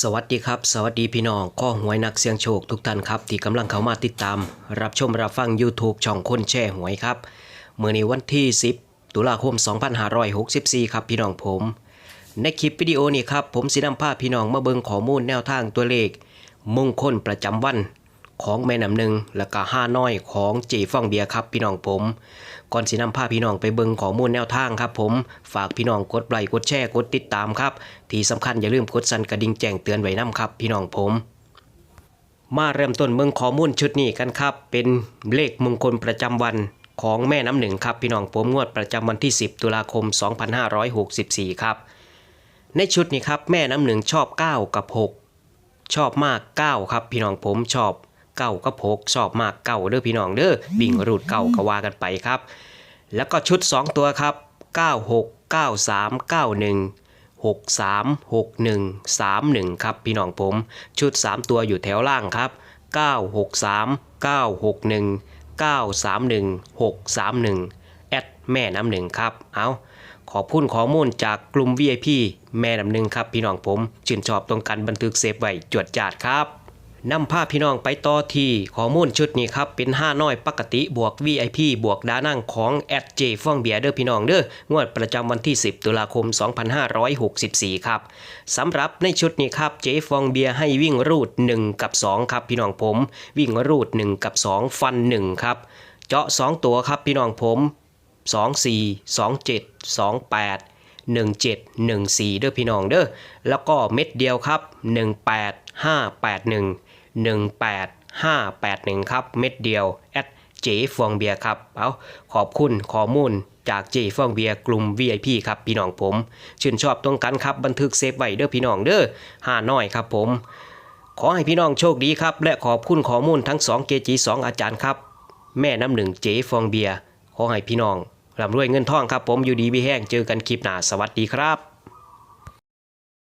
สวัสดีครับ สวัสดีพี่น้องข้อหวยนักเสี่ยงโชคทุกท่านครับ ที่กำลังเข้ามาติดตาม รับชมรับฟัง YouTube ช่องคนแช่หวยครับเมื่อในวันที่ 10 ตุลาคม 2564 ครับพี่น้องผม ในคลิปวิดีโอนี้ครับ ผมสินำภาพพี่น้องมาเบิงข้อมูลแนวทางตัวเลข มงคลประจำวัน ของแม่น้ำหนึ่งและก็ห้าน้อยของเจฟ่องเบียครับพี่น้องผม ก่อนสินำพาพี่น้องไปเบิงข้อมูลแนวทางครับผม ฝากพี่น้องกดไลค์กดแชร์กดติดตามครับ ที่สำคัญอย่าลืมกดสั่นกระดิ่งแจ้งเตือนไว้นํครับ พี่น้องผมมาเริ่มต้นเบิ่งข้อมูลชุดนี้กันครับ เป็นเลขมงคลประจำวันของแม่น้ำหนึ่งครับพี่น้องผมงวดประจำวันที่ 10 ตุลาคม 2564 ครับ ในชุดนี้ครับแม่น้ำหนึ่งชอบ 9 กับ 6 ชอบมาก 9 ครับพี่น้องผมชอบ เก้ากับหกชอบมากเก้าเด้อพี่น้องเด้อบิ่งรูดเก้าก็ว่ากันไปครับ แล้วก็ชุด 2 ตัวครับ 96 93 91 63 61 31 ครับพี่น้องผมชุด 3 ตัวอยู่แถวล่างครับ 963 961 931 631 แอดแม่น้ำหนึ่งครับ เอาขอบคุณข้อมูลจากกลุ่ม VIP แม่น้ำหนึ่งครับพี่น้องผม ชื่นชอบตรงกันบันทึกเซฟไว้จวดจาดครับ นำภาพพี่น้องไปต่อที่ข้อมูลชุดนี้ครับ เป็น5น้อยปกติบวก VIP บวกดานั่งของแอดเจฟองเบียร์เด้อพี่น้องเด้องวดประจำวันที่ 10 ตุลาคม 2564 ครับสำหรับในชุดนี้ครับเจฟองเบียร์ให้วิ่งรูด 1 กับ 2 ครับพี่น้องผม วิ่งรูด 1 กับ 2 ฟัน 1 ครับ เจาะ 2 ตัวครับพี่น้องผม 2 4 2 1 7 1 4เด้อพี่น้องเด้อแล้วก็เม็ดเดียวครับ 1 8 5 8 1 1 8 5 8 1 ครับ เม็ดเดียวแอดเจฟองเบียครับเอาขอบคุณข้อมูลจากเจฟองเบียกลุ่ม VIP ครับพี่น้องผม ชื่นชอบตรงกันครับบันทึกเซฟไว้เด้อพี่น้องเด้อห้าน้อยครับผม ขอให้พี่น้องโชคดีครับ และขอบคุณข้อมูลทั้ง 2 เกจี2อาจารย์ครับ แม่น้ำหนึ่งเจฟองเบียขอให้พี่น้อง ร่ำรวยเงินทองครับผมอยู่ดีมีแห้งเจอกันคลิปหน้าสวัสดีครับ